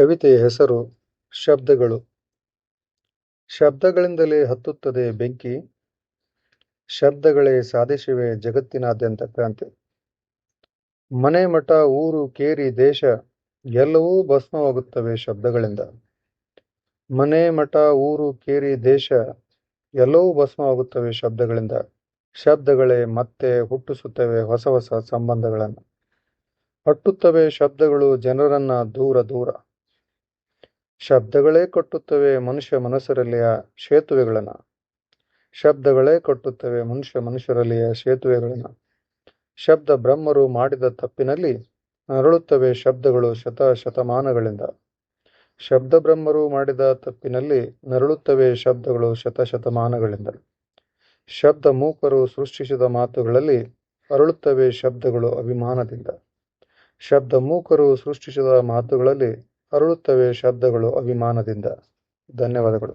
ಕವಿತೆಯ ಹೆಸರು ಶಬ್ದಗಳು. ಶಬ್ದಗಳಿಂದಲೇ ಹತ್ತುತ್ತದೆ ಬೆಂಕಿ. ಶಬ್ದಗಳೇ ಸಾಧಿಸಿವೆ ಜಗತ್ತಿನಾದ್ಯಂತ ಕ್ರಾಂತಿ. ಮನೆ ಮಠ, ಊರು ಕೇರಿ, ದೇಶ, ಎಲ್ಲವೂ ಭಸ್ಮವಾಗುತ್ತವೆ ಶಬ್ದಗಳಿಂದ. ಮನೆ ಮಠ, ಊರು ಕೇರಿ, ದೇಶ, ಎಲ್ಲವೂ ಭಸ್ಮವಾಗುತ್ತವೆ ಶಬ್ದಗಳಿಂದ. ಶಬ್ದಗಳೇ ಮತ್ತೆ ಹುಟ್ಟಿಸುತ್ತವೆ ಹೊಸ ಹೊಸ ಸಂಬಂಧಗಳನ್ನು. ಅಟ್ಟುತ್ತವೆ ಶಬ್ದಗಳು ಜನರನ್ನ ದೂರ ದೂರ. ಶಬ್ದಗಳೇ ಕಟ್ಟುತ್ತವೆ ಮನುಷ್ಯ ಮನಸ್ಸರಲ್ಲಿಯ ಸೇತುವೆಗಳನ್ನು ಶಬ್ದಗಳೇ ಕಟ್ಟುತ್ತವೆ ಮನುಷ್ಯ ಮನುಷ್ಯರಲ್ಲಿಯ ಸೇತುವೆಗಳನ್ನು ಶಬ್ದ ಬ್ರಹ್ಮರು ಮಾಡಿದ ತಪ್ಪಿನಲ್ಲಿ ನರಳುತ್ತವೆ ಶಬ್ದಗಳು ಶತ ಶತಮಾನಗಳಿಂದ. ಶಬ್ದ ಬ್ರಹ್ಮರು ಮಾಡಿದ ತಪ್ಪಿನಲ್ಲಿ ನರಳುತ್ತವೆ ಶಬ್ದಗಳು ಶತಶತಮಾನಗಳಿಂದ ಶಬ್ದ ಮೂಕರು ಸೃಷ್ಟಿಸಿದ ಮಾತುಗಳಲ್ಲಿ ಅರಳುತ್ತವೆ ಶಬ್ದಗಳು ಅಭಿಮಾನದಿಂದ. ಶಬ್ದ ಮೂಕರು ಸೃಷ್ಟಿಸಿದ ಮಾತುಗಳಲ್ಲಿ ಅರಳುತ್ತವೆ ಶಬ್ದಗಳು ಅಭಿಮಾನದಿಂದ. ಧನ್ಯವಾದಗಳು.